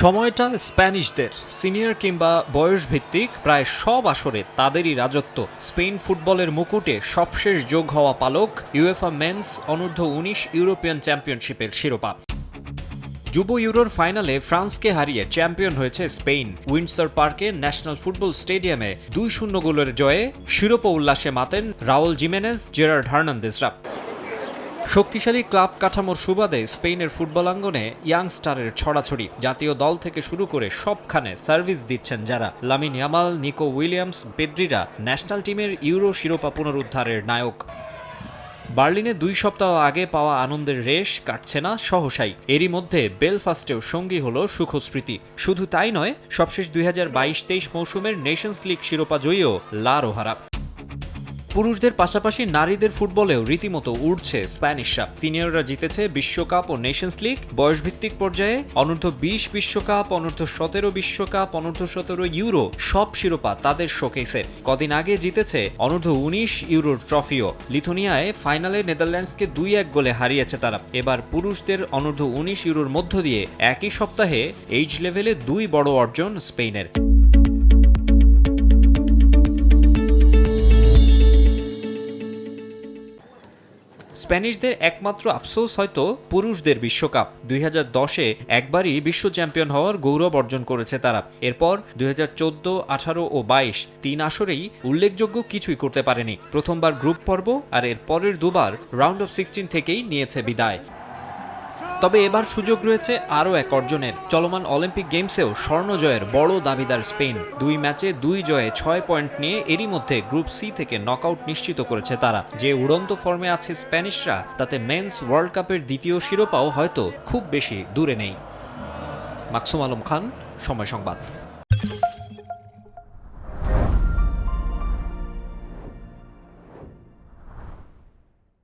সময়টা স্প্যানিশদের, সিনিয়র কিংবা বয়স ভিত্তিক প্রায় সব আসরে তাদেরই রাজত্ব। স্পেন ফুটবলের মুকুটে সবশেষ যোগ হওয়া পালক ইউএফা মেন্স অনূর্ধ্ব উনিশ ইউরোপিয়ান চ্যাম্পিয়নশিপের শিরোপা। যুব ইউরোর ফাইনালে ফ্রান্সকে হারিয়ে চ্যাম্পিয়ন হয়েছে স্পেন। উইন্ডসর পার্কে ন্যাশনাল ফুটবল স্টেডিয়ামে দুই শূন্য গোলের জয়ে শিরোপা উল্লাসে মাতেন রাউল জিমেনেজ জেরার্ড হার্নান্দেজরা। শক্তিশালী ক্লাব কাঠামোর সুবাদে স্পেনের ফুটবল আঙ্গনে ইয়াংস্টারের ছড়াছড়ি। জাতীয় দল থেকে শুরু করে সবখানে সার্ভিস দিচ্ছেন যারা। লামিন ইয়ামাল, নিকো উইলিয়ামস, পেদ্রিরা ন্যাশনাল টিমের ইউরো শিরোপা পুনরুদ্ধারের নায়ক। বার্লিনে দুই সপ্তাহ আগে পাওয়া আনন্দের রেশ কাটছে না সহসাই। এরই মধ্যে বেলফাস্টেও সঙ্গী হল সুখস্মৃতি। শুধু তাই নয়, সবশেষ দুই হাজার বাইশ তেইশ মৌসুমের নেশনস লিগ শিরোপা জয়ীও লা রোহারা। পুরুষদের পাশাপাশি নারীদের ফুটবলেও রীতিমতো উঠছে স্প্যানিশরা। সিনিয়ররা জিতেছে বিশ্বকাপ ও নেশনস লিগ। বয়সভিত্তিক পর্যায়ে অনূর্ধ্ব বিশ বিশ্বকাপ, অনূর্ধ্ব সতেরো বিশ্বকাপ, অনূর্ধ্ব সতেরো ইউরো, সব শিরোপা তাদের শোকেসে। কদিন আগে জিতেছে অনূর্ধ্ব উনিশ ইউরোর ট্রফিও। লিথুনিয়ায় ফাইনালে নেদারল্যান্ডসকে দুই এক গোলে হারিয়েছে তারা। এবার পুরুষদের অনূর্ধ্ব উনিশ ইউরোর মধ্য দিয়ে একই সপ্তাহে এইচ লেভেলে দুই বড় অর্জন স্পেনের। স্প্যানিশদের একমাত্র আফসোস হয়তো পুরুষদের বিশ্বকাপ। দুই হাজার দশে একবারই বিশ্ব চ্যাম্পিয়ন হওয়ার গৌরব অর্জন করেছে তারা। এরপর দুই হাজার চোদ্দ, আঠারো ও বাইশ তিন আসরেই উল্লেখযোগ্য কিছুই করতে পারেনি। প্রথমবার গ্রুপ পর্ব আর এর পরের দুবার রাউন্ড অফ সিক্সটিন থেকেই নিয়েছে বিদায়। তবে এবার সুযোগ রয়েছে আরও এক অর্জনের। চলমান অলিম্পিক গেমসেও স্বর্ণ জয়ের বড় দাবিদার স্পেন। দুই ম্যাচে দুই জয়ে ছয় পয়েন্ট নিয়ে এরই মধ্যে গ্রুপ সি থেকে নকআউট নিশ্চিত করেছে তারা। যে উড়ন্ত ফর্মে আছে স্প্যানিশরা, তাতে মেন্স ওয়ার্ল্ড কাপের দ্বিতীয় শিরোপাও হয়তো খুব বেশি দূরে নেই। মাকসুম আলম খান, সময় সংবাদ।